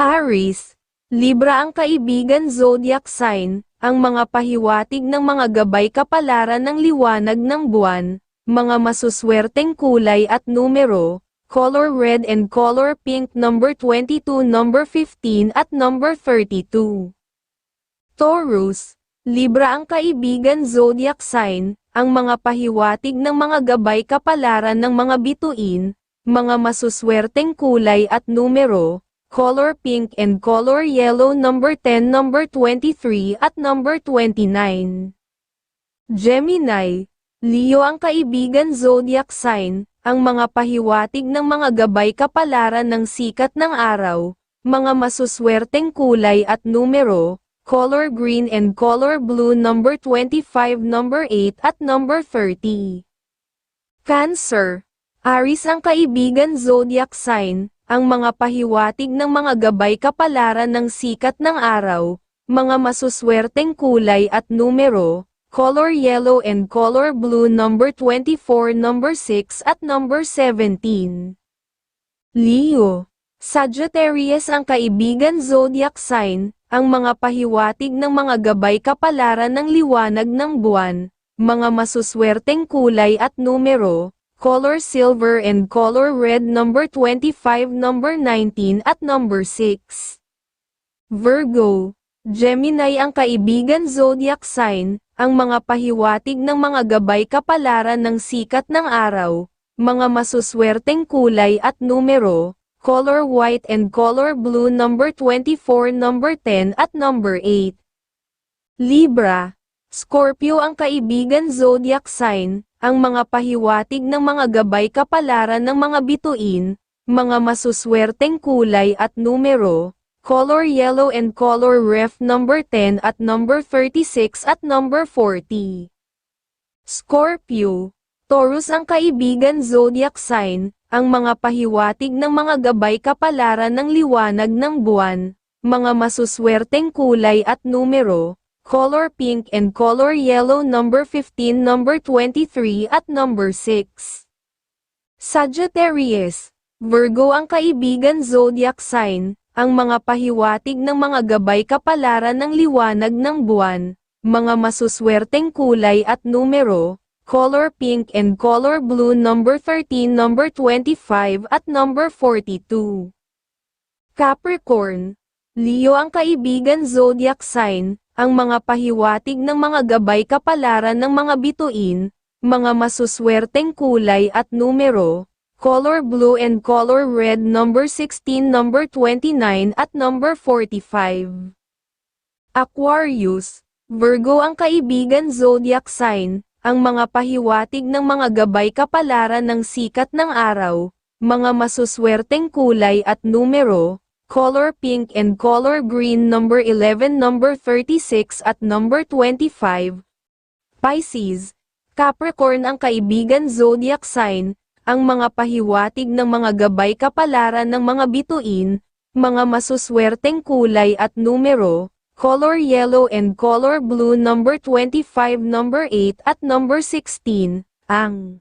Aries, Libra ang kaibigan zodiac sign, ang mga pahiwatig ng mga gabay kapalaran ng liwanag ng buwan, mga masuswerteng kulay at numero, color red and color pink number 22, number 15 at number 32. Taurus, Libra ang kaibigan zodiac sign, ang mga pahiwatig ng mga gabay kapalaran ng mga bituin, mga masuswerteng kulay at numero, color pink and color yellow number 10, number 23 at number 29. Gemini, Leo ang kaibigan zodiac sign, ang mga pahiwatig ng mga gabay kapalaran ng sikat ng araw, mga masuswerteng kulay at numero, color green and color blue number 25, number 8 at number 30. Cancer, Aris ang kaibigan zodiac sign, ang mga pahiwatig ng mga gabay kapalaran ng sikat ng araw, mga masuswerteng kulay at numero, color yellow and color blue number 24, number 6 at number 17. Leo, Sagittarius ang kaibigan zodiac sign, ang mga pahiwatig ng mga gabay kapalaran ng liwanag ng buwan, mga masuswerteng kulay at numero, color silver and color red number 25, number 19 at number 6. Virgo, Gemini ang kaibigan zodiac sign, ang mga pahiwatig ng mga gabay kapalaran ng sikat ng araw, mga masuswerteng kulay at numero, color white and color blue number 24, number 10 at number 8. Libra, Scorpio ang kaibigan zodiac sign, ang mga pahiwatig ng mga gabay kapalaran ng mga bituin, mga masuswerteng kulay at numero, color yellow and color ref number 10 at number 36 at number 40. Scorpio, Taurus ang kaibigan zodiac sign, ang mga pahiwatig ng mga gabay kapalaran ng liwanag ng buwan, mga masuswerteng kulay at numero, color pink and color yellow number 15, number 23 at number 6. Sagittarius, Virgo ang kaibigan zodiac sign, ang mga pahiwatig ng mga gabay kapalaran ng liwanag ng buwan, mga masuswerteng kulay at numero, color pink and color blue number 13, number 25 at number 42. Capricorn, Leo ang kaibigan zodiac sign, ang mga pahiwatig ng mga gabay kapalaran ng mga bituin, mga masuswerteng kulay at numero, color blue and color red number 16, number 29 at number 45. Aquarius, Virgo ang kaibigan zodiac sign, ang mga pahiwatig ng mga gabay kapalaran ng sikat ng araw, mga masuswerteng kulay at numero, color pink and color green number 11 number 36 at number 25. Pisces, Capricorn ang kaibigan zodiac sign, ang mga pahiwatig ng mga gabay kapalaran ng mga bituin, mga masuswerteng kulay at numero, color yellow and color blue number 25 number 8 at number 16, ang